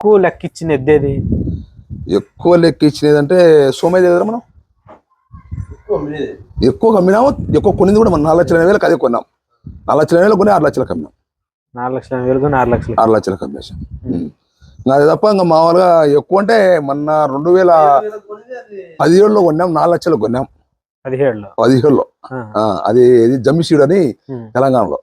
ఎక్కువ లెక్క ఇచ్చిన ఎద్దేది ఎక్కువ లెక్క ఇచ్చినదంటే సోమయ్య దగ్గర మనం? ఎక్కువ అమ్మినాము ఎక్కువ కొనింది కూడా మనం నాలుగు లక్షల ఎనభై వేలకు అదే కొన్నాం. నాలుగు లక్షల ఎనభై వేలకు కొని ఆరు లక్షలకు అమ్మినాం నాలుగు లక్షల ఎనభై వేలు ఆరు లక్షలు. ఆరు లక్షలకు అమ్మేసాం. ఇంకా అది తప్ప ఇంకా మామూలుగా ఎక్కువ అంటే మొన్న రెండు వేల పదిహేడులో కొన్నాం నాలుగు లక్షలకు కొన్నాం. పదిహేడులో. పదిహేడులో. అది ఇది జమ్మిసీడ్ అని తెలంగాణలో.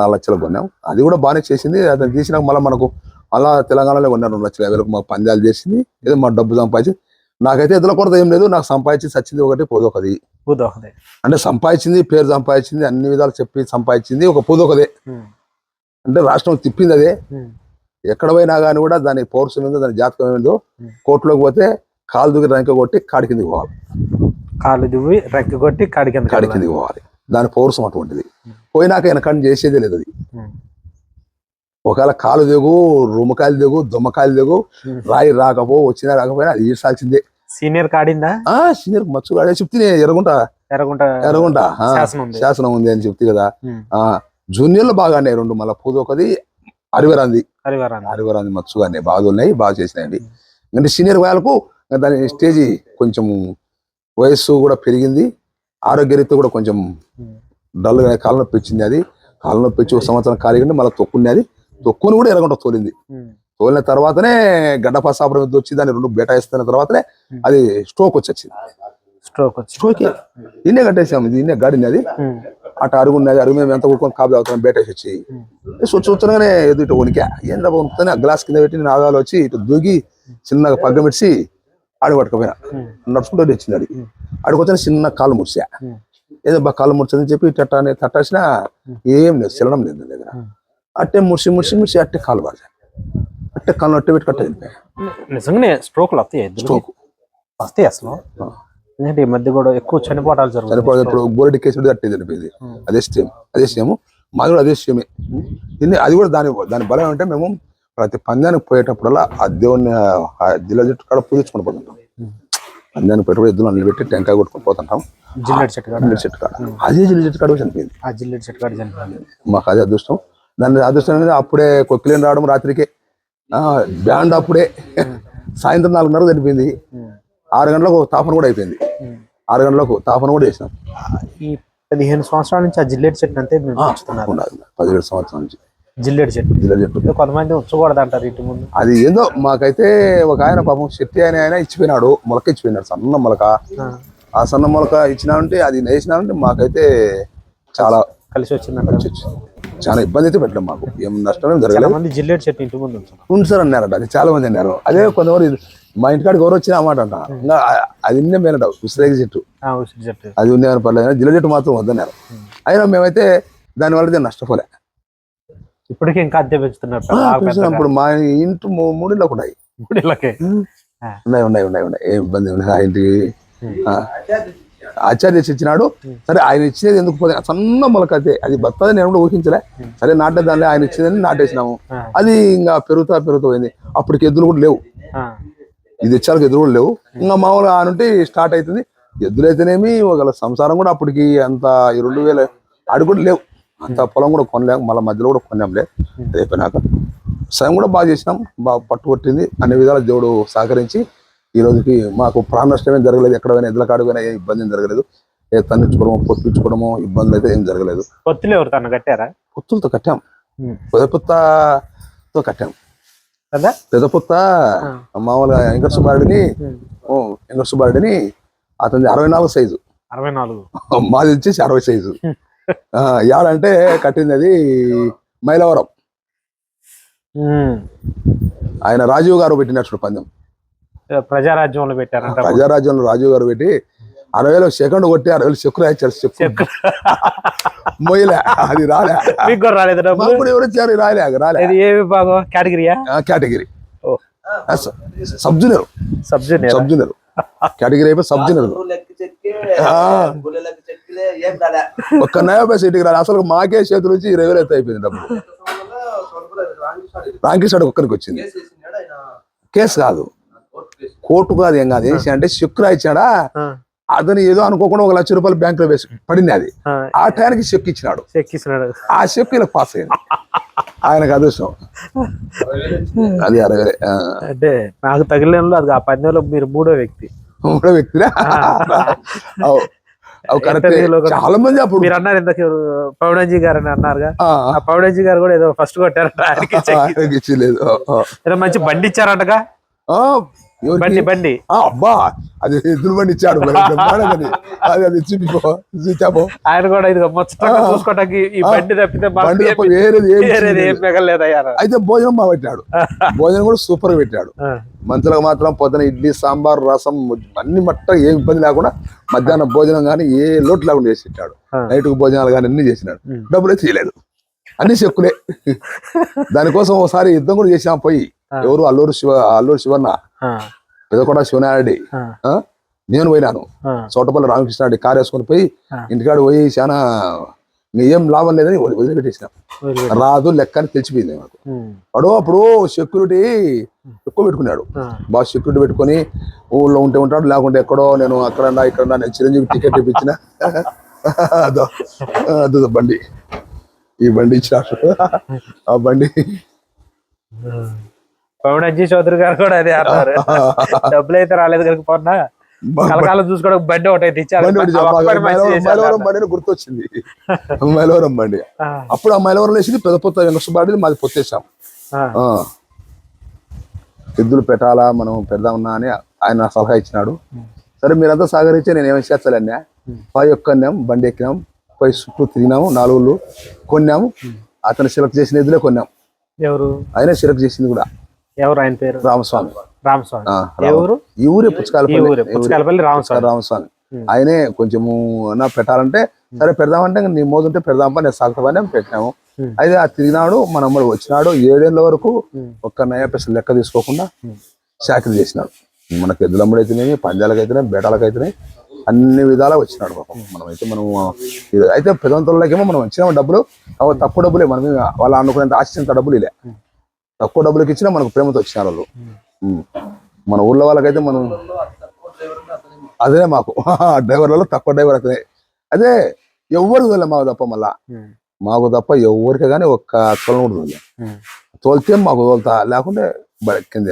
నాలుగు లక్షలకు కొన్నాం. అది కూడా బాగానే చేసింది. అది తీసినాక మళ్ళీ మనకు అలా తెలంగాణలో కొన్నాం రెండు లక్షల యాభై వేలకు మాకు పందాలు చేసింది. ఏదో మా డబ్బు సంపాదించి నాకైతే ఎదుల కొరత ఏం లేదు. నాకు సంపాదించి సచ్చింది ఒకటి పొదొకది ఒకదే అంటే సంపాదించింది పేరు సంపాదించింది అన్ని విధాలు చెప్పి సంపాదించింది ఒక పొదొకదే అంటే రాష్ట్రం తిప్పింది అదే. ఎక్కడ పోయినా కానీ కూడా దాని పౌరుషం ఏందో దాని జాతకం ఏందో. కోర్టులోకి పోతే కాలు దిగి రంక కొట్టి కాడి కిందికి పోవాలి. కాళ్ళు దువ్వి రెక్క కొట్టి కాడి కింద కాడి కిందికి పోవాలి. దాని పౌరుషం అటువంటిది. పోయినాక వెనకండి చేసేదే లేదు అది. ఒకవేళ కాలు దిగు రుమ్మకాయలు దిగు దుమ్మకాయలు దిగు ఉమ్. రాయి రాకపో వచ్చినా రాకపోయినా అది ఈడ్చాల్సిందే సీనియర్ కాడిందా? సీనియర్ మచ్చు అదే చెప్తే ఎరగుంటా. ఎరగుంటా ఆ, శాసనం ఉంది. అని చెప్తే కదా. ఉమ్, ఆ జూనియర్లు బాగా అన్నాయి రెండు మళ్ళీ అరివరాంది. హరివరాన్ని అరివరాంది మచ్చు అన్నాయి బాగా ఉన్నాయి బాగా చేసినాయండి. అంటే సీనియర్ వాళ్ళకు దాని స్టేజ్ కొంచెం వయస్సు కూడా పెరిగింది ఆరోగ్యరీత్యా కూడా కొంచెం ఉమ్, డల్గా కాళ్ళ నొప్పి వచ్చింది అది. కాళ్ళ నొప్పి వచ్చి ఒక సంవత్సరం కాలిగండి మళ్ళీ తొక్కున్నది. తొక్కుని కూడా ఎరగంట తోలింది. తోలిన తర్వాతనే గడ్డపాసాపరం వచ్చి దాన్ని రెండు బేటాయిస్తున్న తర్వాతనే అది స్ట్రోక్ వచ్చి వచ్చింది స్ట్రోక్ వచ్చి స్ట్రోక్. ఇన్నే కట్టేసాము ఇది ఇన్నే గాడిని అది. అటు అరుగు ఉన్నది అరుగు మీద ఎంత కూర్చొని కాపు అవుతాం బేటేసి వచ్చి చూస్తున్నాగానే ఎదు ఇటు వణికా. ఏందా వణుకుతానే ఆ గ్లాస్ కింద పెట్టి నాగాలు వచ్చి ఇటు దూకి చిన్నగా పగ్గం పెట్టి ఆడి పట్టుకపోయినా. నడుచుకుంటూ వచ్చింది అది అడిగితే చిన్న కాలు ముడిసా. ఏదో బాగా కాలు ముడిచిందని చెప్పి తట్టాని తట్టాసినా ఏం లేదు చలనం లేదు దగ్గర. అట్టే ముడిసి ముడిసి ముడిసి అట్టే కాలు పడతా అట్టే కాలు అట్టే పెట్టి కట్ట నిజంగానే స్ట్రోక్లు వస్తాయి స్ట్రోక్ వస్తాయి అసలు ఎందుకంటే ఈ మధ్య కూడా ఎక్కువ చనిపోవటాలు జరుగుతాయి ఇప్పుడు బోరెడ్డి కేసు అట్టే చనిపోయింది. అదే సేమ్ అదే సేమ్ మాది కూడా అదే సేమే దీన్ని అది కూడా దాని దాని బలం అంటే మేము ప్రతి పందానికి పోయేటప్పుడల్లా ఆ దేవుని జిల్లా జట్టు కాడ పూజించుకొని పోతుంటాం. పందానికి పోయేటప్పుడు ఎద్దులు అన్ని పెట్టి టెంకాయ కొట్టుకొని పోతుంటాం జిల్లెడ్ చెట్టు కాడ చెట్టు కాడ అదే జిల్లా చెట్టు కాడ చనిపోయింది ఆ జిల్లెడ్ చెట్టు కాడ చనిపోయింది మాకు అదే అదృష్టం దాని అదృష్టం అనేది అప్పుడే కొక్కిలేని రావడం రాత్రికే. బ్యాండ్ అప్పుడే సాయంత్రం నాలుగున్నర చనిపోయింది ఆరు గంటలకు తాపన కూడా అయిపోయింది. ఆరు గంటలకు తాపన కూడా చేసినాం. ఈ పదిహేను సంవత్సరాల నుంచి ఆ జిల్లెడ్ చెట్టు అంతే పదిహేడు సంవత్సరాల నుంచి. జిల్లెడ్ చెట్టు. జిల్లా చెట్టు. కొంతమంది ఉంచకూడదు అంటారు ఇంటి ముందు. అది ఏందో మాకైతే ఒక ఆయన పాపం శెట్టి ఆయన ఆయన ఇచ్చిపోయినాడు. మొలక ఇచ్చిపోయినాడు. సన్న మొలక. ఆ, సన్న మొలక ఇచ్చినామంటే అది నేసినామంటే మాకైతే చాలా కలిసి వచ్చిందంట. చాలా ఇబ్బంది అయితే పెట్టలేం మాకు. ఏం నష్టం జరగలేదు. మంది జిల్లెడ్ చెట్టు ఇంటి ముందు ఉంది సార్ అన్నారట అది చాలా మంది అన్నారు. అదే కొంతమంది మా ఇంటికాడికి ఎవరు వచ్చినా మాట అంట. ఇంకా అది ఉన్నే మేనట ఉసిరేగి చెట్టు. అది ఉండే అని పర్లేదు. జిల్ల చెట్టు మాత్రం వద్దన్నారు. అయినా మేమైతే దానివల్ల నష్టపోలే. ఇప్పటికీ ఇంకా అద్దె పెంచుతున్నారు. ఇప్పుడు మా ఇంటి మూడిళ్ళకు ఉన్నాయి. ఉన్నాయి ఉన్నాయి ఉన్నాయి ఉన్నాయి. ఏం ఇబ్బంది ఉంది ఆ ఇంటికి. ఆచార్య ఇచ్చినాడు సరే ఆయన ఇచ్చేది ఎందుకు పోతే సన్న మొలక అయితే అది బత్తది నేను కూడా ఊహించలే. సరే నాటే దాన్ని ఆయన ఇచ్చేదని నాటేసినాము. అది ఇంకా పెరుగుతా పెరుగుతూ పోయింది. అప్పటికి ఎద్దులు కూడా లేవు. ఇది ఇచ్చాక ఎద్దులు కూడా లేవు. ఇంకా మామూలుగా ఆ నుండి స్టార్ట్ అవుతుంది. ఎద్దులు అయితేనేమి ఒకళ్ళ సంసారం కూడా అప్పటికి అంత ఈ రెండు వేల ఆడు కూడా లేవు. అంత పొలం కూడా కొనలేము. మళ్ళీ మధ్యలో కూడా కొన్నాంలే అయిపోయినాక సాయం కూడా బాగా చేసినాం. బాగా పట్టు కొట్టింది అన్ని విధాల దేవుడు సహకరించి ఈ రోజుకి మాకు ప్రాణ నష్టం ఏం జరగలేదు. ఎక్కడ పోయినా ఎద్దుల కాడు పోయినా ఏ ఇబ్బంది ఏం జరగలేదు. ఏ తన్నించుకోవడమో పొత్తించుకోవడమో ఇబ్బందులు అయితే ఏం జరగలేదు. పొత్తులు ఎవరు తను కట్టారా? పొత్తులతో కట్టాం. పెదపుత్తతో కట్టాం. కదా? పెదపుత్త. మామూలుగా వెంకట సుబ్బారెడ్డిని. ఓ, వెంకట సుబ్బారెడ్డిని అతని అరవై నాలుగు సైజు. అరవై నాలుగు. మాది వచ్చేసి అరవై సైజు. యాడంటే కట్టింది అది మైలవరం. ఆయన రాజీవ్ గారు పెట్టినట్టు పందెం. ప్రజారాజ్యంలో పెట్టారంట. ప్రజారాజ్యంలో రాజీవ్ గారు పెట్టి అరవై వేలు సెకండ్ కొట్టి అరవై వేలు చెక్కు రాయించారు చెక్కు. మొయ్యలే అది రాలే. మీకు రాలేదు ఎవరు వచ్చారు రాలే అది రాలే. ఇది ఏ విభాగం? కేటగిరీయా కేటగిరీ ఓ. Sub junior sub junior sub junior category అయిపోయి సబ్ జూనియర్ ఒక్క నయా పైసా ఇంటికి రాలి. అసలు మాకే చేతుల నుంచి ఇరవై వేలు అయితే అయిపోయింది డబ్బులు రాంకృష్ణ ఒక్కరికి వచ్చింది. కేసు కాదు. కోర్టు కాదు ఏం కాదు. అంటే చెక్కు ఇచ్చాడా? అతను ఏదో అనుకోకుండా ఒక లక్ష రూపాయలు బ్యాంక్లో వేసి పడింది అది. ఆ. టైంకి చెక్ ఇచ్చినాడు. ఆ చెక్ ఇలా పాస్ అయింది. ఆయనకు అదృష్టం. అది అరవై ఆ. అంటే నాకు తగిలిన వాళ్ళు అది ఆ పందెంలో మీరు మూడో వ్యక్తి. మూడో వ్యక్తిరా కూడా- చాలా మంది అప్పుడు మీరు అన్నారు ఇంతకు పౌడంజీ గారు అని అన్నారుగా. ఆ, పౌడంజీ గారు కూడా ఏదో ఫస్ట్ కొట్టారంట మంచి బండి ఇచ్చారంటగా? బండి బండి. అబ్బా అది ఎద్దుల బండి ఇచ్చాడు అది అది చూపిపో ఆయన కూడా ఇది ముచ్చటగా చూసుకోవడానికి ఈ బండి తప్పితే బండి వేరేది ఏం వేరేది ఏం మిగలేదయ్యా అయితే భోజనం బాగా పెట్టాడు. భోజనం కూడా సూపర్గా పెట్టాడు. మంచులకు మాత్రం పొద్దున ఇడ్లీ సాంబార్ రసం అన్ని మట్ట ఏ ఇబ్బంది లేకుండా మధ్యాహ్నం భోజనం కానీ ఏ లోటు లేకుండా చేసి పెట్టాడు. నైట్ భోజనాలు కానీ అన్ని చేసినాడు. డబ్బులు అయితే చేయలేదు. అన్ని చెక్కులే. దానికోసం ఒకసారి యుద్ధం కూడా చేసాం పోయి. ఎవరు అల్లూరు శివ అల్లూరు శివన్న పెదకొండ శివనారెడ్డి ఆ? నేను పోయినాను. చోటపల్లి రామకృష్ణారెడ్డి కారు వేసుకొని పోయి. ఇంటికాడ పోయి చాలా ఏం లాభం లేదని వదిలి- వదిలిపెట్టేసినాం. రాదు లెక్క అని తెలిసిపోయింది మాకు వాడు అప్పుడు సెక్యూరిటీ ఎక్కువ పెట్టుకున్నాడు. బాగా సెక్యూరిటీ పెట్టుకొని ఊళ్ళో ఉంటే ఉంటాడు లేకుంటే ఎక్కడో నేను అక్కడ ఇక్కడ నేను చిరంజీవి టికెట్ ఇప్పించిన అదో అదో బండి. ఈ బండి ఇచ్చినాడు ఆ బండి. పవనజ్జీ చౌదరి గారు కూడా అదే అన్నారు డబ్బులు అయితే రాలేదు కనుక పొన్న. కలకాలం చూసుకోవడం బండి ఒకటి అయితే ఇచ్చారు బండి పని గుర్తొచ్చింది. మైలవరం బండి. అప్పుడు ఆ మైలవరం వేసింది పెద్ద పొత్త వెంకటసుబ్బారెడ్డి మాది పొత్తేసాం. ఎద్దులు పెట్టాలా మనం పెడదామన్నా అని ఆయన సలహా ఇచ్చినాడు. సరే మీరంతా సహకరించి నేను ఏమైనా చేస్తాలన్నా పై ఎక్కన్నాం బండి ఎక్కినాం పై చుట్టూ తిరిగినాము నాలుగులు కొన్నాము. అతను సెలెక్ట్ చేసిన ఎద్దులే కొన్నాం. ఎవరు? ఆయన సెలెక్ట్ చేసింది కూడా. ఎవరు ఆయన పేరు? రామస్వామి. రామస్వామి. ఊరు? ఈ ఊరే ఊరు పుచ్చకాయలపల్లి రామస్వామి. రామస్వామి. ఆయనే కొంచెము నా పెట్టాలంటే సరే పెడదామంటే నీ మోదుంటే పెడదాంపా నేను సాగుతామని పెట్టినాము. అయితే ఆ తిరిగినాడు మన అమ్మడు వచ్చినాడు. ఏడేళ్ళ వరకు. ఒక్క నయా పైసలు లెక్క తీసుకోకుండా చాకరీ చేసినాడు. మనకి ఎద్దులమ్మడి అయితేనేమి పందాలకైతేనే బేటాలకైతేనే అన్ని విధాలా వచ్చినాడు పాపం. మనం అయితే మనం అయితే పెదంతులకేమో మనం వచ్చినాము డబ్బులు తక్కువ డబ్బులే. మనం వాళ్ళ అనుకునేంత ఆశించేంత డబ్బులు ఇలే. తక్కువ డబ్బులకి ఇచ్చినా మనకు ప్రేమతో వచ్చినారు వాళ్ళు. మన ఊర్లో వాళ్ళకైతే మనం అదే మాకు. డ్రైవర్లలో తక్కువ డ్రైవర్ అతనే. అదే ఎవరు తోలే మాకు తప్ప మళ్ళా. మాకు తప్ప ఎవరికి కానీ ఒక్క తోలం కూడా తోలితే మాకు తోలుతా లేకుంటే కింద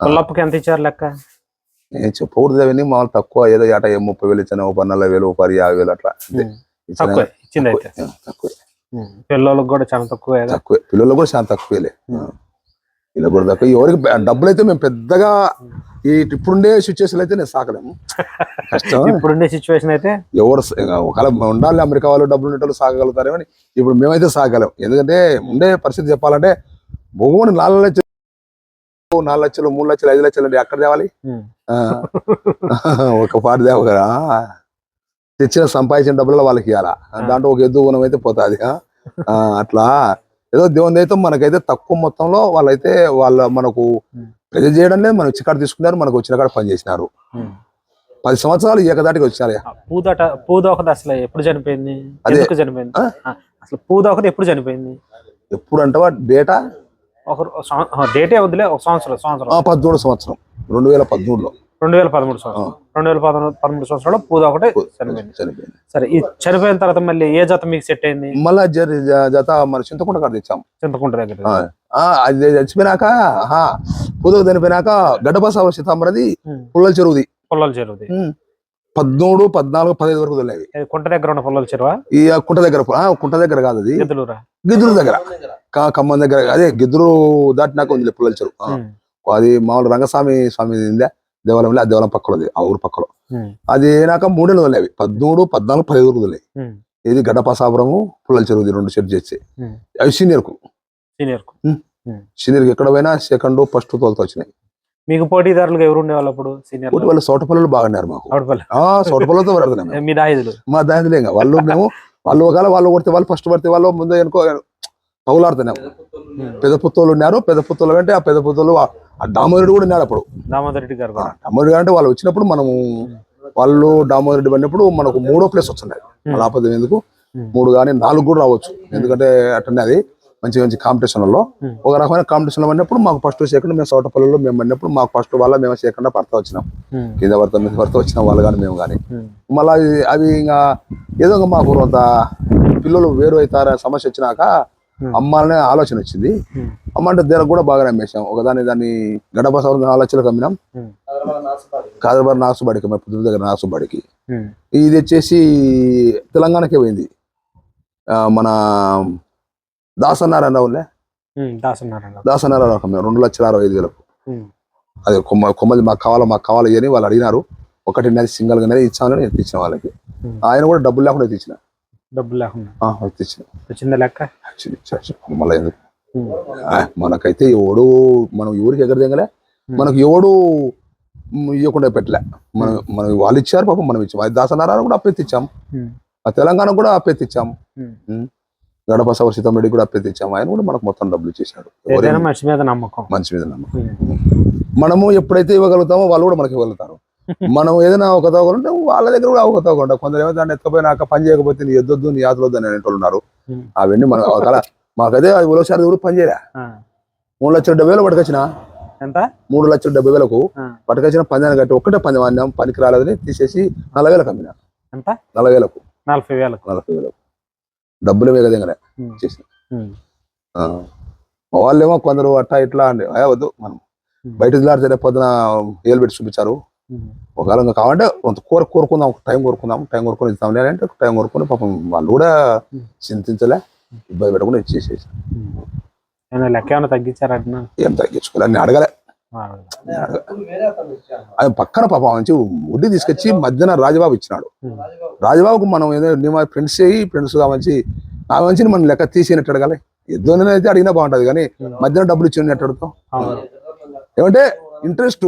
పుల్లప్పకి ఎంత ఇచ్చారు లెక్క? నేను చెప్పకూడదు అవన్నీ మామూలు తక్కువ ఏదో ఏట ముప్పై వేలు ఇచ్చాను ఒక నలభై వేలు ఒక యాభై వేలు అట్లా. తక్కువ. పిల్లలకు కూడా చాలా తక్కువ తక్కువే. పిల్లలు కూడా చాలా తక్కువేలే. పిల్లలు కూడా తక్కువ. ఎవరికి డబ్బులు అయితే మేము పెద్దగా ఈ ఇప్పుడుండే సిచ్యువేషన్ అయితే నేను సాకలేము. కష్టం. ఇప్పుడుండే సిచ్యువేషన్ అయితే? ఎవరు ఒకవేళ ఉండాలి అమెరికా వాళ్ళు డబ్బులు ఉండేటోళ్ళు సాగలుగుతారేమని ఇప్పుడు మేమైతే సాగలేం. ఎందుకంటే ఉండే పరిస్థితి చెప్పాలంటే భూముని నాలుగు లక్షలు నాలుగు లక్షలు మూడు లక్షలు ఐదు లక్షలు అంటే ఎక్కడ తేవాలి. ఒక పాట దేవ కదా. తెచ్చిన సంపాదించిన డబ్బులు వాళ్ళకి ఇవ్వాలా. దాంట్లో ఒక ఎద్దు గుణం అయితే పోతుంది. అట్లా. ఏదో దేవుని అయితే మనకైతే తక్కువ మొత్తంలో వాళ్ళైతే వాళ్ళ మనకు ప్రజలు చేయడం లేదు మనం చికాడు తీసుకున్నారు మనకు వచ్చిన కాడ పని చేసినారు. పది సంవత్సరాలు ఏకదాటికి వచ్చినారు పూదట పూదోకది అసలు ఎప్పుడు చనిపోయింది? అదే. ఎందుకు చనిపోయింది? అసలు పూదోకది ఎప్పుడు చనిపోయింది? ఎప్పుడు అంటవా డేటా? ఒక డేటే వద్దులే ఒక సంవత్సరం సంవత్సరం. పద్మూడు సంవత్సరం రెండు వేల పద్మూడులో. రెండు వేల పదమూడు సంవత్సరం. రెండు వేల పదమూడు పదమూడు సంవత్సరంలో పూదోకటి చనిపోయింది చనిపోయింది సరే ఈ చనిపోయిన తర్వాత మళ్ళీ ఏ జత మీకు సెట్ అయింది? మళ్ళా జత మన చింతకుంట కాడ తెచ్చాం. చింతకుంట దగ్గర. అది చచ్చిపోయినాక పూదకు చనిపోయినాక గడ్డపాస సీతాంబరది. పుల్లల చెరువుది. పుల్లల చెరువుది. పద్మూడు పద్నాలుగు పదిహేను వరకు అది కుంట దగ్గర ఉన్న పుల్లల చెరువా? ఈ కుంట దగ్గర ఆ, కుంట దగ్గర కాదు అది. గిద్దురు దగ్గర. ఖమ్మం దగ్గర అదే గిద్దురు దాటినాక ఉంది పుల్లల చెరువు. అది మామూలు రంగస్వామి స్వామి ఉందే? దేవాలయంలో ఆ దేవాలయం పక్కలో ఆ ఊరు పక్కలో. అది అయినాక మూడేళ్ళు వదిలేవి పద్మూడు పద్నాలుగు పదిహేను వరకు వదిలేవి ఇది గడ్డపాసాపురము పుల్లల చెరువుది రెండు సెట్ చేసి. అవి సీనియర్కు సీనియర్కు సీనియర్కి ఎక్కడ పోయినా సెకండ్ ఫస్ట్ తోలుతో వచ్చినాయి. మీకు పోటీదారులుగా ఎవరు ఉండేవాళ్ళు అప్పుడు సీనియర్ ఒకటి వాళ్ళు సోటపల్లిలో బాగున్నారు మాకు. సోటపల్లితో. మీ దాయిదులు మా ఇంకా వాళ్ళు మేము వాళ్ళు ఒకవేళ వాళ్ళు కొడితే వాళ్ళు ఫస్ట్ పడితే వాళ్ళు ముందు ఎనుకో పౌలాడుతున్నాం పెద్ద పుత్తోళ్ళు ఉన్నారు. పెద్ద పుత్తోళ్ళు అంటే ఆ పెద్ద పుత్తోళ్ళు ఆ- డామోరెడ్డి కూడా ఉన్నాడు అప్పుడు. దామోదర్ రెడ్డి గారు కూడా. డామోరెడ్డి అంటే వాళ్ళు వచ్చినప్పుడు మనము వాళ్ళు డామోరెడ్డి పడినప్పుడు మనకు మూడో ప్లేస్ వస్తున్నాయి. ఆపద ఎందుకు. మూడు కానీ నాలుగు కూడా రావచ్చు. ఎందుకంటే అట్లనే అది మంచి మంచి కాంపిటీషన్లలో. ఒక రకమైన కాంపిటీషన్ పడినప్పుడు మాకు ఫస్ట్ సెకండ్ మేము సోటపల్లిలో మేము పడినప్పుడు మాకు ఫస్ట్ వాళ్ళ మేము సెకండ్ పడతా వచ్చినాం. కింద పడతా మీద పడతా వచ్చినాం వాళ్ళు కానీ మేము కానీ. మళ్ళీ అవి ఇంకా ఏదో మాకు కొంత పిల్లలు వేరు అవుతారా సమస్య వచ్చినాక. అమ్మాలనే ఆలోచన వచ్చింది. Hmm. అమ్మంటే దీనికి కూడా బాగా అమ్మేశాం ఒకదాన్ని దాన్ని గడప సవరం నాలుగు లక్షలకు అమ్మినాం కాదర్బార్ నాసుబడికి మన పుత్తూరు దగ్గర నాసుబడికి. ఇది వచ్చేసి తెలంగాణకే పోయింది. మన దాసనారాయణరావులే దాసనారాయణరావు. అమ్మాం రెండు లక్షల అరవై ఐదు వేలకు. అదే కొమ్మ కొమ్మది మాకు కావాలా మాకు కావాలి అని వాళ్ళు అడిగినారు. ఒకటి సింగల్ గానే ఇచ్చామని నేను తెచ్చిన వాళ్ళకి. Hmm. ఆయన కూడా డబ్బులు లేకుండా తెచ్చిన. డబ్బులు లేకుండా. వచ్చిందా లెక్క? మళ్ళీ ఎందుకు? మనకైతే ఎవడు మనం ఎవరికి ఎక్కడ దిగలే. మనకు ఎవడు ఇవ్వకుండా పెట్టలే. మనం మనం వాళ్ళు ఇచ్చారు పాపం మనం ఇచ్చాం. అది దాసనారాయణ కూడా అప్పెత్తిచ్చాం. ఉమ్. ఆ తెలంగాణ కూడా అప్పెత్తిచ్చాం. ఉమ్. గడప సవర్ సీతమ్మరెడ్డి కూడా అప్పెత్తిచ్చాం. ఆయన కూడా మనకు మొత్తం డబ్బులు ఇచ్చేసాడు. మనిషి మీద నమ్మకం. మనిషి మీద నమ్మకం. మనము ఎప్పుడైతే ఇవ్వగలుగుతామో వాళ్ళు కూడా మనకి ఇవ్వగలుగుతారు. మనం ఏదైనా ఒక తోకుంటే వాళ్ళ దగ్గర కూడా ఒక తోకుంటా కొందరు ఏమో దాన్ని ఎత్తుకపోయినాక పని చేయకపోతే నీ ఎద్దొద్దు నీ యాతలొద్దు అని అనేటోళ్ళు ఉన్నారు. అవన్నీ మనం ఒకవేళ మాకైతే అది ఒకసారి ఎవరు పని చేయలే. ఆ. మూడు లక్షల డెబ్బై వేలు పట్టుకొచ్చిన. ఎంత? మూడు లక్షల డెబ్బై వేలకు. పట్టుకొచ్చిన పందాన్ని కట్టి ఒక్కటే పందెం ఆడినాం పనికి రాలేదని తీసేసి నలభై వేలకు అమ్మిన. ఎంత? నలభై వేలకు. నలభై వేలకు. నలభై వేలకు. డబ్బులు వేగదంగానే. చేసిన. వాళ్ళేమో కొందరు అట్టా ఇట్లా అండి అయ్యా వద్దు మనం. బయట దిలాడితే పొద్దున ఏలు పెట్టి చూపించారు. ఒకవేళ ఇంకా కావాలంటే కొంత కూర కోరుకుందాం టైం కోరుకుందాం టైం కోరుకుని ఇస్తాం లేదంటే టైం కోరుకుని పాపం వాళ్ళు కూడా. చింతించలే ఇబ్బంది పెట్టకుండా ఇచ్చేసేసి లెక్క ఏమైనా ఏం తగ్గించుకోలే నేను అడగలే. ఆయన పక్కన పాపం మంచి వడ్డీ తీసుకొచ్చి మధ్యన రాజబాబు ఇచ్చినాడు. రాజబాబుకు మనం ఏదో ఫ్రెండ్స్ అయ్యి ఫ్రెండ్స్గా మంచి ఆ మంచిని మనం లెక్క తీసేనట్టు అడగాలి. ఎద్దు అయితే అడిగినా బాగుంటది కానీ మధ్యన డబ్బులు ఇచ్చినట్టు అడుగుతాం. ఏమంటే ఇంట్రెస్ట్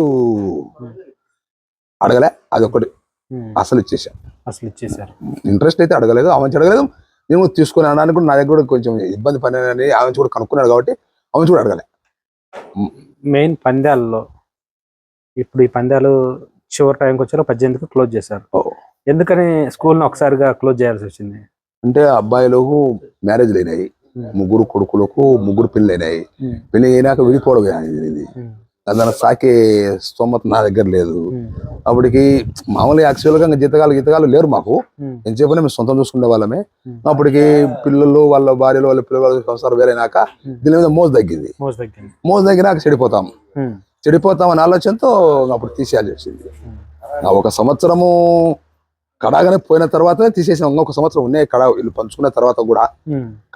అడగలే అదొకటి ఉమ్. అసలు ఇచ్చేసా. అసలు ఇచ్చేసారు. ఇంట్రెస్ట్ అయితే అడగలేదు ఆమె అడగలేదు. నేను తీసుకుని అనడానికి కూడా నా దగ్గర కూడా కొంచెం ఇబ్బంది పని అని ఆమె కూడా కనుక్కున్నాడు కాబట్టి ఆమె కూడా అడగలే. మెయిన్ పందాల్లో ఇప్పుడు ఈ పందాలు చివరి టైంకి వచ్చారో పద్దెనిమిదికి క్లోజ్ చేశారు. ఎందుకని స్కూల్ని ఒకసారిగా క్లోజ్ చేయాల్సి వచ్చింది? అంటే అబ్బాయిలకు మ్యారేజ్ అయినాయి ఉమ్. ముగ్గురు కొడుకులకు ముగ్గురు పెళ్ళి అయినాయి ఉమ్. పెళ్ళి అయినాక విడిపోవడం ఇది. ఉమ్. దాని సాకే స్తోమత నా దగ్గర లేదు. అప్పటికి మామూలుగా యాక్చువల్గా ఇంకా జీతగాలు గీతగాలు లేరు మాకు. ఎంత చెప్పినా మేము సొంతం చూసుకునే వాళ్ళమే. అప్పటికి పిల్లలు వాళ్ళ భార్యలు వాళ్ళ పిల్లల సంసారం వేరైనాక. దీని మీద మోజు తగ్గింది మోజు తగ్గినాక చెడిపోతాం. చెడిపోతాం అనే ఆలోచనతో అప్పుడు తీసేయాల్సి వచ్చింది ఒక సంవత్సరము కడాగానే పోయిన తర్వాతనే తీసేసాం. ఇంకొక సంవత్సరం ఉన్నాయి కడ వీళ్ళు పంచుకున్న తర్వాత కూడా.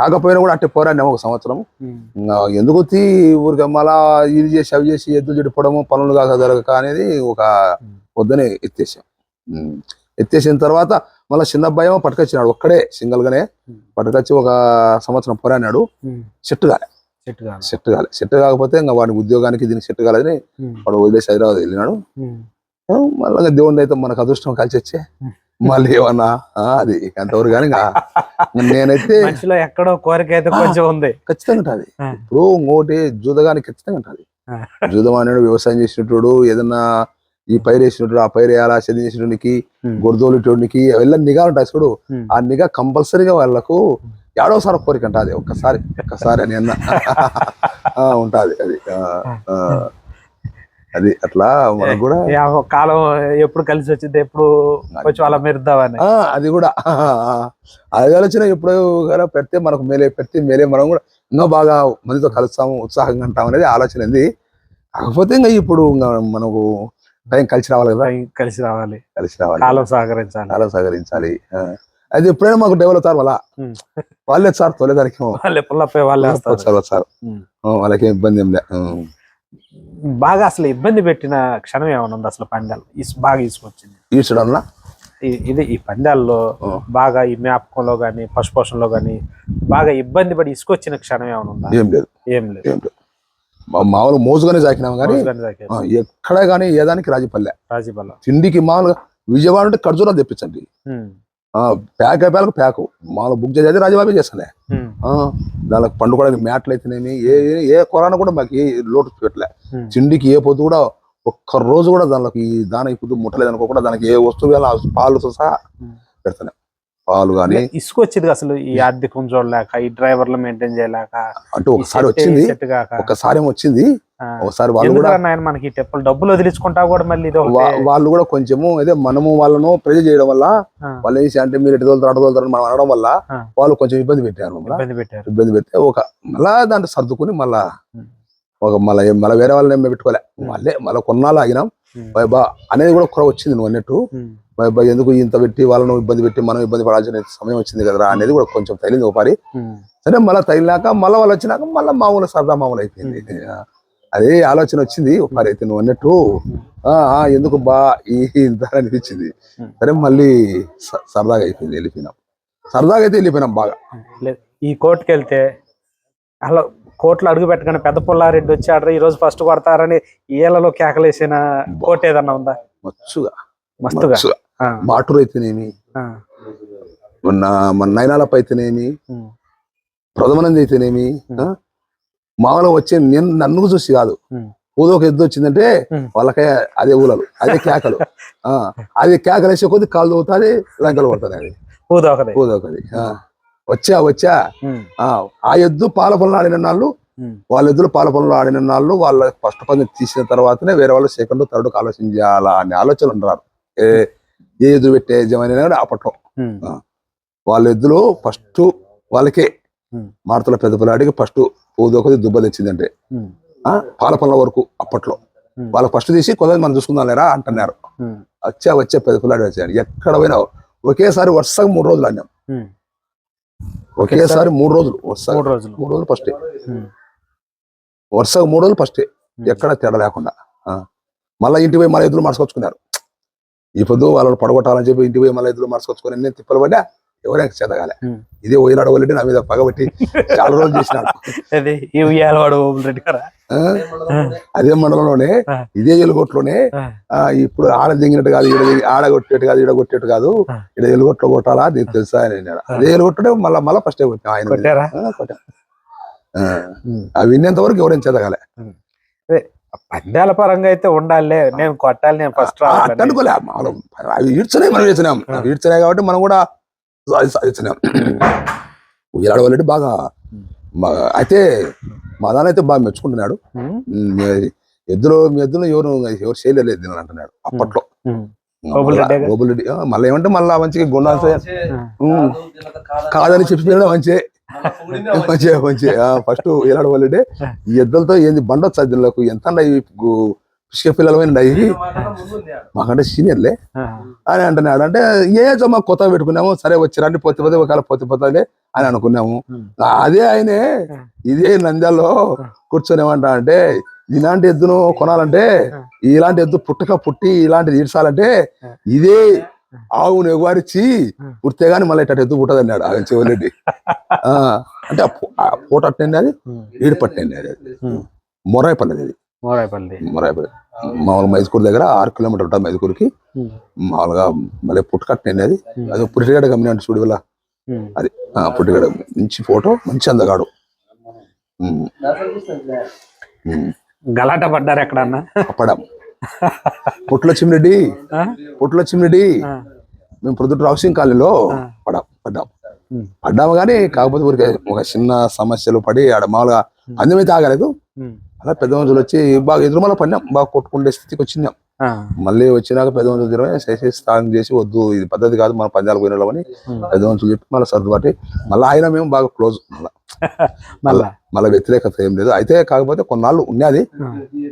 కాకపోయినా కూడా అంటే పోరాడినాము ఒక సంవత్సరం. ఎందుకు ఊరికి మళ్ళా ఇది చేసి అవి చేసి ఎద్దులు చెడిపోవడము పనులు కాక జరగక అనేది ఒక వద్దని ఎత్తేసాం. ఎత్తేసిన తర్వాత మళ్ళీ చిన్న ఏమో పట్టుకొచ్చినాడు. ఒక్కడే సింగల్ గానే. పట్టుకొచ్చి ఒక సంవత్సరం పోరాడినాడు. సెట్ కాలే. సెట్ కాలే. సెట్ కాకపోతే ఇంకా వాడి ఉద్యోగానికి దీనికి సెట్ కాలేదని. వాడు వదిలేసి హైదరాబాద్ వెళ్ళినాడు. మళ్ళీ దేవుడి అయితే మనకు అదృష్టం కలిసి వచ్చే మళ్ళీ ఏమన్నా అది అంతవరకు కానీ నేనైతే మనిషిలో ఎక్కడో కోరిక అయితే కొంచెం ఉంది ఖచ్చితంగా. ఇప్పుడు ఇంకోటి జూదగానికి ఖచ్చితంగా ఉంటుంది. జూదం అనేవాడు వ్యవసాయం చేసినట్టు ఏదన్నా ఈ పైరు వేసినట్టు ఆ పైరు వేయాలా చదివి చేసినోడికి ఉమ్. గొరదోలిటోడికి వెళ్ళ నిఘా ఉంటాయి చూడు. ఆ నిఘా కంపల్సరీగా వాళ్ళకు ఏడోసారి కోరిక ఉంటుంది ఒక్కసారి ఒక్కసారి అని అన్న ఆ, ఉంటాది అది. అది అట్లా మనకు కూడా కాలం ఎప్పుడు కలిసి వచ్చింది ఎప్పుడు కొంచెం అలా మెరుద్దామని అది కూడా అది ఆలోచన ఎప్పుడు కదా పెడితే మనకు మేలే పెడితే మేలే మనం కూడా ఇంకా బాగా మందితో కలుస్తాము ఉత్సాహంగా ఉంటాం అనేది ఆలోచన ఉంది. కాకపోతే ఇంకా ఇప్పుడు మనకు టైం కలిసి రావాలి కదా. కలిసి రావాలి. కలిసి రావాలి. కాలం సహకరించాలి. చాలా సహకరించాలి. అది ఎప్పుడైనా మాకు డెవలప్ అవుతారు వాళ్ళ ఉమ్. వాళ్ళే సార్ తొలేదానికి వాళ్ళే పుల్లపై వాళ్ళే వస్తారు. సార్. వాళ్ళకి ఇబ్బంది ఏం లే. బాగా అసలు ఇబ్బంది పెట్టిన క్షణం ఏమైనా ఉంది అసలు పందాలు? బాగా తీసుకొచ్చింది. ఈడ్చడం వల్ల ఈ- ఇది ఈ పందాల్లో. బాగా ఈ మ్యాపకంలో గానీ పశుపోషణలో గానీ బాగా ఇబ్బంది పడి ఇసుకొచ్చిన క్షణం ఏమైనా ఉందా? ఏం లేదు. ఏం లేదు. ఏం లేదు. మా- మామూలు మోజుగానే జాకినాం కానీ ఎక్కడ కానీ ఏదానికి రాజపల్లె రాజీబల్లం తిండికి మామూలుగా విజయవాడ అంటే ఖర్జూరా తెప్పించండి. ప్యాక్ అయిపోయాలకు ప్యాకు మామూలు బుక్ చేసేది రాజబాబే చేస్తానే దానికి పండుకోవడానికి మ్యాట్లు అయితేనేమి ఏ ఏ- కొరాన కూడా మాకు ఏ లోటు పెట్టలే. తిండికి ఏ పొద్దు కూడా ఒక్క రోజు కూడా దానికి ఈ దానికి పొద్దు ముట్టలేదు అనుకో కూడా దానికి ఏ వస్తువు పాలతో సహా. పెడతానే. పాలు కానీ ఇసుక వచ్చేది అసలు ఈ అద్దెకం చూడలేక ఈ డ్రైవర్లు మెయింటైన్ చేయలేక అంటే ఒకసారి వచ్చింది ఒకసారి వచ్చింది. ఒకసారి వాళ్ళు కూడా మనకి డబ్బులు వదిలించుకుంటా కూడా మళ్ళీ వాళ్ళు కూడా కొంచెము అదే మనము వాళ్ళను ప్రెజర్ చేయడం వల్ల వాళ్ళు ఏం అంటే మీరు ఎటు తోలుతారు అటు తోలుతారు మనం అనడం వల్ల. వాళ్ళు కొంచెం ఇబ్బంది పెట్టారు. ఇబ్బంది పెట్టారు ఇబ్బంది పెడితే ఒక మళ్ళా దాంట్లో సర్దుకుని మళ్ళా. ఒక మళ్ళీ మళ్ళీ వేరే వాళ్ళని పెట్టుకోలే. మళ్ళీ మళ్ళీ కొన్నాళ్ళు ఆగినాం. బై అనేది కూడా కుర వచ్చింది నువ్వు అన్నట్టు. బై ఎందుకు ఇంత పెట్టి వాళ్ళను ఇబ్బంది పెట్టి మనం ఇబ్బంది పడాల్సిన సమయం వచ్చింది కదరా అనేది కూడా కొంచెం తగిలింది ఒక పారి. ఉమ్, సరే మళ్ళీ తగిలినాక మళ్ళీ వాళ్ళు వచ్చినాక మళ్ళీ మామూలు సరదా మామూలు అయిపోయింది. అదే ఆలోచన వచ్చింది ఒక పారి. అయితే నువ్వు అన్నట్టు ఎందుకు బా ఈ ఇంత అని అనిపించింది. సరే మళ్ళీ సరదాగా అయిపోయింది వెళ్ళిపోయినాం. సరదాగా అయితే వెళ్ళిపోయినాం బాగా. ఈ కోర్టుకి వెళ్తే అలా కోర్టులో అడుగు పెట్టగానే పెద్ద పుల్లారెడ్డి వచ్చాడు ఈ రోజు ఫస్ట్ కొడతారని ఈలలో కేకలేసిన కోర్టు ఏదన్నా ఉందా? మచ్చుగా. మస్తుగా. మాటూరు అయితేనేమి మొన్న మన నయనాలపై అయితేనేమి ప్రథమనంది అయితేనేమి? మామూలుగా వచ్చే నేను నన్ను చూసి కాదు. ఊదో ఒక ఎద్దు వచ్చిందంటే. వాళ్ళకే అదే ఊలలు అదే కేకలు. ఆ. అది కేకలు వేసే కొద్ది కాళ్ళు అవుతుంది లంకలు పడుతుంది అది. ఊదో ఒకది ఊదో ఒకది ఆ. వచ్చా వచ్చా. ఆ ఎద్దు పాల పొలం ఆడిన నాళ్ళు వాళ్ళ ఎద్దులు పాల పొలంలో ఆడిన నాళ్ళు వాళ్ళ ఫస్ట్ పని తీసిన తర్వాతనే వేరే వాళ్ళు సెకండ్ థర్డ్ ఆలోచించాలా అనే ఆలోచన ఉంటారు ఏ ఎద్దు పెట్టే యజమాని అప్పట్లో. వాళ్ళ ఎద్దులు ఫస్ట్ వాళ్ళకే. మారుతుల పెద్ద పిల్లాడికి ఫస్ట్ పూదొకది దుబ్బ తెచ్చిందంటే. పాల పనుల వరకు అప్పట్లో. ఉమ్, వాళ్ళకి ఫస్ట్ తీసి కొద్దిగా మనం చూసుకుందాం లేరా అంటున్నారు వచ్చా వచ్చా పెద్ద పిల్లాడి వచ్చాడు ఎక్కడ పోయినా ఒకేసారి వరుసగా మూడు రోజులు అన్నాం. ఒకేసారి మూడు రోజులు మూడు రోజులు. మూడు రోజులు ఫస్ట్ వరుసగా మూడు రోజులు ఫస్ట్. ఎక్కడ తేడా లేకుండా. మళ్ళా ఇంటికి పోయి మళ్ళీ ఎదురు మార్చుకొచ్చుకున్నారు. పొద్దు వాళ్ళని పడగొట్టాలని చెప్పి ఇంటికి పోయి మళ్ళీ ఎదురు మార్చుకొచ్చుకొని నేను తిప్పలు పడ్డా? ఎవరైనా చేతగాలే ఉమ్. ఇదే పోయినాడు వాళ్ళంటే నా మీద పగబట్టి చాలా రోజులు చేసినాడు. అది మండలంలోనే. ఇదే ఎలుగొట్లోనే ఇప్పుడు ఆడ దిగినట్టు కాదు ఈడ దిగి- ఆడ కొట్టేట్టు కాదు ఈడ కొట్టేట్టు కాదు. ఈడ ఎలుగొట్లో కొట్టాలా నీకు తెలుసా అని అన్నాడు. అదే ఎలుగొట్టుడే మళ్ళా మళ్ళా ఫస్ట్ కొట్టాం ఆయన కొట్టాం. అవి విన్నంత వరకు ఎవరైనా చదగాలి. పందాల పరంగా అయితే ఉండాలి నేను కొట్టాలి నేను ఫస్ట్ అనుకోలే మనం అవి ఈడ్చనే మనం వేసినాం ఈడ్చనే కాబట్టి మనం కూడా సాధించినాం వాళ్ళంటే బాగా బాగా- అయితే మా దాని అయితే బాగా మెచ్చుకుంటున్నాడు. ఎద్దులో మీ ఎద్దులో ఎవరు ఎవరు చేయలేదు అంటున్నాడు అప్పట్లో. ఉమ్, ఓబుల్ రెడ్డి ఓబుల్ రెడ్డి ఆ, మళ్ళీ ఏమంటే మళ్ళీ మంచిగా గుండాలు కాదని చెప్పి మంచి మంచి మంచి ఫస్ట్ ఎలాడు వాళ్ళంటే ఈ ఎద్దులతో ఏంది బండొచ్చు అద్దెలకు ఎంత పిసిక పిల్లలు అయ్యి మాకంటే సీనియర్లే. అని అంటున్నాడు. అంటే ఏ మా కొత్త పెట్టుకున్నాము సరే వచ్చిరండి పొత్తి పొత్తి ఒకవేళ పొత్తి పొత్తలే అని అనుకున్నాము. అదే ఆయనే ఇదే నంద్యాలలో కూర్చొని ఏమంటా అంటే ఇలాంటి ఎద్దును కొనాలంటే ఇలాంటి ఎద్దు పుట్టక పుట్టి ఇలాంటిది ఈడ్చాలంటే ఇదే ఆవును ఎగువారిచ్చి పుడితే గాని మళ్ళీ ఇట్ట ఎద్దు పుట్టదు అన్నాడు ఆయన చెవులెడ్డి ఆ, అంటే పూట అట్టండి అది? ఉమ్, ఈడు పట్టండి అది? ఉమ్. మొరాయిపల్లి అది. మోరాయిపల్లి. మొరాయిపల్లి. మామూలు మైదుకూరు దగ్గర ఆరు కిలోమీటర్ ఉంటుంది ఉమ్, మామూలుగా మళ్ళీ పుట్టుకట్టండి అది. అది పుట్టిగడ చూడు ఉమ్. అది పుట్టిగడ మంచి ఫోటో మంచి అందగాడు. గలాట పడ్డారు ఎక్కడన్నా? పప్పడం పుట్ల చిమ్మిరెడ్డి ఆ? పుట్ల చిమ్మిరెడ్డి ఆ, మేము ప్రొద్దుట హౌసింగ్ కాలనీలో పడాం పడ్డాం పడ్డాము కానీ కాకపోతే ఊరికే ఒక చిన్న సమస్యలు పడి ఆడ మామూలుగా అందమైతే ఆగలేదు ఉమ్, అలా పెద్ద మనుషులు వచ్చి బాగా ఎదురుమల పడినాం. బాగా కొట్టుకుండే స్థితికి వచ్చినాం. మళ్ళీ వచ్చినాక పెద్ద మనుషులు తిరగ చేసి స్నానం చేసి వద్దు. ఇది పద్ధతి కాదు మన పందాలు పోయిన వాళ్ళమని ఉమ్. పెద్ద మనుషులు చెప్పి మళ్ళీ సర్దుబాటి మళ్ళీ ఆయన మేము బాగా క్లోజ్. మళ్ళీ. మళ్ళా. మళ్ళీ వ్యతిరేకత ఏం లేదు. అయితే కాకపోతే కొన్నాళ్ళు ఉన్నది.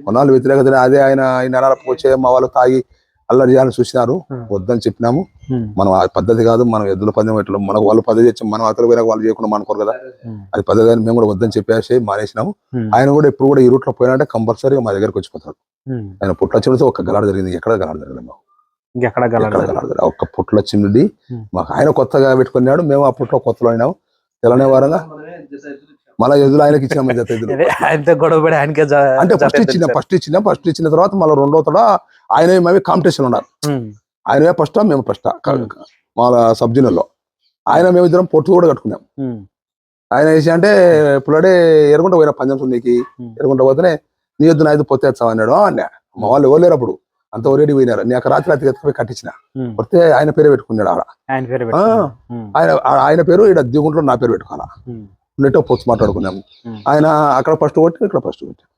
కొన్నాళ్ళు వ్యతిరేకత అదే ఆయన ఈ నెలలకు వచ్చే మా వాళ్ళు తాగి అల్లరి చేయాలని చూసినారు. వద్దని చెప్పినాము మనం ఆ పద్ధతి కాదు మనం ఎద్దుల పందెం ఎట్లా మనకు వాళ్ళు పద్ధతి చేసి మనం అతను పోయినా వాళ్ళు చేయకుండా మనకోరు కదా అది పద్ధతి అని మేము కూడా వద్దని చెప్పేసి మానేసినాము ఆయన కూడా ఇప్పుడు కూడా ఈ రూట్లో పోయినంటే కంపల్సరీగా మా దగ్గరకు వచ్చిపోతాడు. ఆయన పుట్ల చిమ్మిడితో ఒక గలాడ జరిగింది ఎక్కడ గలాడ జరగలేదు మాకు. ఎక్కడ గలాడ. ఒక్క పుట్ల ఉమ్. మాకు ఆయన కొత్తగా పెట్టుకున్నాడు మేము ఆ పుట్లో కొత్తలో అయినాము తెలంగాణ వారంగా మళ్ళీ ఎదురు ఆయనకి ఇచ్చిన ఆయనతో గొడవ పడి ఆయనకే అంటే ఫస్ట్ ఇచ్చిన. ఫస్ట్ ఇచ్చిన ఫస్ట్ ఇచ్చిన తర్వాత మళ్ళీ రెండో తడ ఆయన మేము కాంపిటీషన్ ఉన్నారు. ఉమ్, ఆయనమే ఫస్ట్ మేము ఫస్ట్ మన సబ్ జూనియర్లో ఆయన మేము ఇద్దరం పొట్టు కూడా కట్టుకున్నాం. ఆయన వేసి అంటే పుల్లడే ఎరుగుంట పోయిన పంచం సున్నీకి. ఎరుగుంట పోతేనే నీ వద్దు నా ఐదు పొత్తేస్తావు అన్నాడు. అన్నా. మా వాళ్ళు ఎవరు అప్పుడు. అంత ఒరేడి పోయినారు. నేను రాత్రి రాత్రి ఎత్తుకుపోయి కట్టించిన. కొడితే ఆయన పేరే పెట్టుకున్నాడు ఆడ. ఆయన. ఆయన ఆయన పేరు ఇక్కడ దిగుంట్లో నా పేరు పెట్టుకోవాలా. ఉమ్. నెట్టో పొత్తు మాట్లాడుకున్నాం ఉమ్. ఆయన అక్కడ ఫస్ట్ కొట్టాం ఇక్కడ ఫస్ట్ కొట్టాం.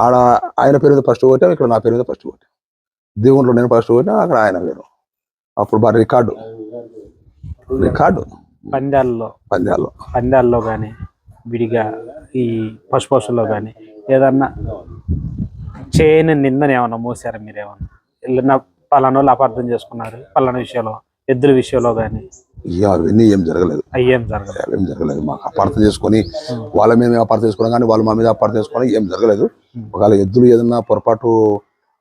ఆడ ఆయన పేరు మీద ఫస్ట్ కొట్టాం ఇక్కడ నా పేరు మీద ఫస్ట్ కొట్టాం దిగుంట్లో నేను ఫస్ట్ కొట్టాం అక్కడ ఆయన పేరు అప్పుడు బాగా రికార్డు. రికార్డు. పందాల్లో. పందాల్లో. పందాల్లో కానీ విడిగా ఈ పశుపశుల్లో కానీ ఏదన్నా చేయని నిందని ఏమన్నా మోసారా మీరు ఏమన్నా పలానా వాళ్ళు అపార్థం చేసుకున్నారు పలానా విషయంలో ఎద్దుల విషయంలో కానీ ఇక అవన్నీ ఏం జరగలేదు. అయ్యేం జరగదు ఏం జరగలేదు. మాకు అపార్థం చేసుకొని వాళ్ళ మీద మేము అపార్థం చేసుకున్నాం కానీ వాళ్ళు మా మీద అపార్థం చేసుకుని ఏం జరగలేదు. ఒకవేళ ఎద్దులు ఏదన్నా పొరపాటు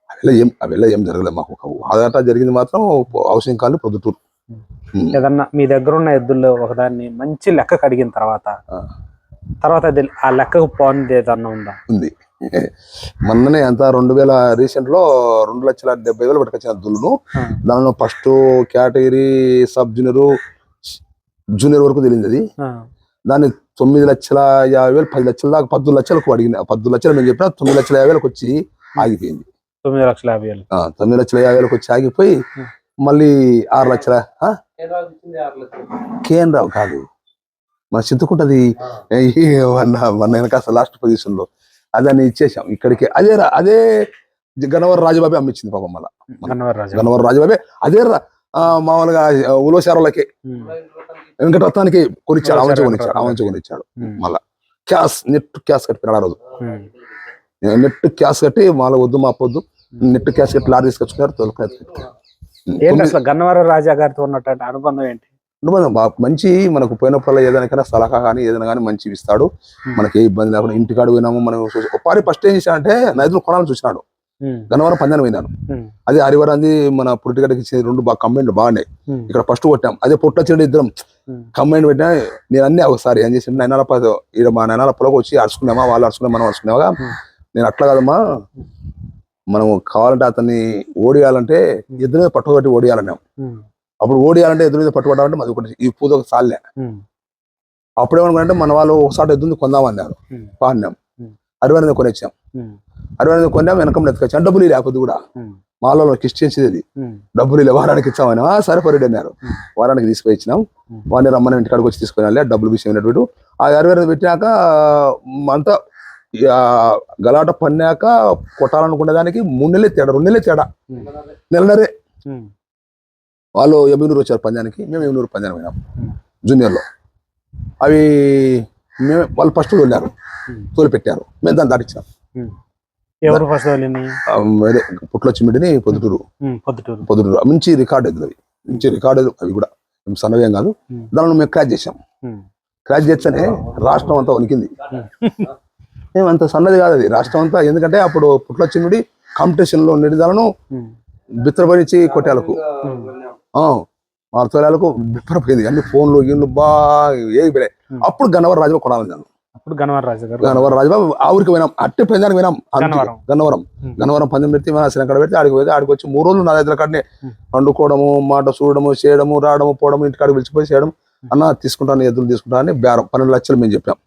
అవిలా ఏం అవిలా ఏం జరగలేదు మాకు. ఒక జరిగింది మాత్రం కాలనీ ప్రొద్దుటూరు ఉమ్. ఏదన్నా మీ దగ్గర ఉన్న ఎద్దుల్లో ఒకదాన్ని మంచి లెక్క కడిగిన తర్వాత తర్వాత ఆ లెక్కకు పోనిది ఏదన్నా ఉందా? ఉంది. మొన్ననే అంత రెండు వేల రీసెంట్లో రెండు లక్షల డెబ్బై వేలు పట్టుకొచ్చిన ఎద్దులను దానిలో first category sub junior junior వరకు తెలియదు అది. ఆ. దాన్ని తొమ్మిది లక్షల యాభై వేలు పది లక్షల దాకా పద్దు లక్షలకు అడిగిన పద్దు లక్షలు మేము చెప్పిన తొమ్మిది లక్షల యాభై వేలకు వచ్చి ఆగిపోయింది. తొమ్మిది లక్షల యాభై వేలు. ఆ, తొమ్మిది లక్షల యాభై వేలకు వచ్చి ఆగిపోయి మళ్ళీ ఆరు లక్షల ఆ? కేఎన్ రావు కాదు. మన చింతకుంటది మన వెనకాల లాస్ట్ పొజిషన్లో అదాన్ని ఇచ్చేసాం ఇక్కడికి అదే రా- అదే గన్నవరం రాజబాబే అమ్మించింది పాపం మళ్ళా. గన్నవరం రాజా గన్నవరం రాజబాబే అదే మామూలుగా ఉలోశారాలకి. వెంకటరత్నానికి కొనిచ్చాడు అవంచ ఉలవచారాలకు కొనిచ్చాడు అవంచ కొనిచ్చాడు. మళ్ళా. క్యాష్ నెట్ క్యాష్ కట్టినాడు ఆ రోజు. నెట్ క్యాష్ కట్టి మాలో వద్దు మా పొద్దు నెట్ క్యాష్ కట్టి లారీ తీసుకొచ్చుకున్నారు అసలు గన్నవరం రాజా గారితో ఉన్నటువంటి అనుబంధం ఏంటి? మంచి మనకు పోయినప్పుడల్లా ఏదైనా సలహా కానీ ఏదైనా కానీ మంచి ఇస్తాడు. మనకి ఏ ఇబ్బంది లేకుండా ఇంటికాడు పోయినాము మనం ఒకసారి ఫస్ట్ ఏం చేశాడంటే నైతులు కొనాలని చూసినాడు. గన్నవరం పందాన్ని పోయినాను. అదే హరివరాంది మన పుట్టిగడ్డకి ఇచ్చిన రెండు బాగా కంబైండ్ బాగున్నాయి. ఇక్కడ ఫస్ట్ కొట్టాం. అదే పొట్ల చెడు ఇద్దరం. కంబైండ్ పెట్టినా నేను అన్నీ ఒకసారి ఏం చేసి నైనాల పద ఈడ మా నైనాల పొలకు వచ్చి అరుచుకున్నామా వాళ్ళు అరుచుకున్నాం మనం అరుచుకున్నామా నేను అట్లా కాదమ్మా. మనం కావాలంటే అతన్ని ఓడియాలంటే ఎదురు మీద పట్టుబట్టి ఓడియాలన్నాం. అప్పుడు ఓడియాలంటే ఎదురు మీద పట్టుబడాలంటే మాది ఒకటి ఈ పూజ ఒక సాల్లే ఉమ్. అప్పుడేమనుకుంటే మన వాళ్ళు ఒకసారి ఎద్దుంది కొందామన్నారు. పాడినాం. అరవై కొనిచ్చాం ఉమ్. అరవై కొన్నాం వెనకం ఎత్తుకొచ్చాం డబ్బులు లేకపోతే కూడా. మాలో క్రిస్టియన్స్ ఇది. డబ్బులు ఇలా వారానికి ఇచ్చామని "ఆ, సరే పర్యటన అన్నారు. వారానికి తీసుకుపోయి ఇచ్చినాం. వాడిని రమ్మని ఇంటికాడికి వచ్చి తీసుకుని వెళ్ళా డబ్బులు విషయం అయినట్టు ఆ అరవై రెండు పెట్టినాక అంతా గలాట పన్నాక కొట్టాలనుకునే దానికి మూడు నెలలే తేడా రెండు నెలలే తేడా. నెలన్నరే. వాళ్ళు ఎమ్మినూరు వచ్చారు పందానికి మేము ఎమ్మినూరు పందానికి పోయినాం. జూనియర్లో. అవి మేము వాళ్ళు ఫస్ట్ వెళ్ళారు. తోలు పెట్టారు మేము దాన్ని దాటిచ్చినాం. ఉమ్. ఎవరు ఫస్ట్ వాళ్ళని ఆ, వేరే పుట్ల చిమ్మిడిని పొద్దుటూరు. పొద్దుటూరు. పొద్దుటూరు. మంచి రికార్డు అవి మంచి రికార్డు అవి కూడా. మేము సన్నవేం కాదు. దానిలో మేము క్రాచ్ చేసాం. క్రాచ్ చేస్తేనే రాష్ట్రం అంతా వణికింది. మేము అంత సన్నది కాదు అది. రాష్ట్రం అంతా ఎందుకంటే అప్పుడు పుట్ల చిమ్మిడి కాంపిటీషన్లో నిడిదాలను. బిత్రపరిచి కొట్టాలకు. మా తోలాలకు బిత్రపోయింది అన్ని ఫోన్లు గిన్లు బాగా ఏ అప్పుడు గన్నవరం రాజులో కొనాలి నేను అప్పుడు గన్నవరం రాజా గారు. గన్నవరం రాజుబాబు ఆ ఊరికి పోయినాం. అట్టే పందానికి పోయినాం. గన్నవరం. గన్నవరం. పందెం పెడితే మన శ్రీలంకడ పెడితే ఆడికి పోతే ఆడికి వచ్చి మూడు రోజులు నా దగ్గర కాడనే. వండుకోవడము మాట చూడడము చేయడము రావడము పోవడము ఇంటికాడికి పిలిచిపోయి చేయడం అన్న తీసుకుంటాను ఎద్దులు తీసుకుంటాను అని బేరం. పన్నెండు లక్షలు మేము చెప్పాం.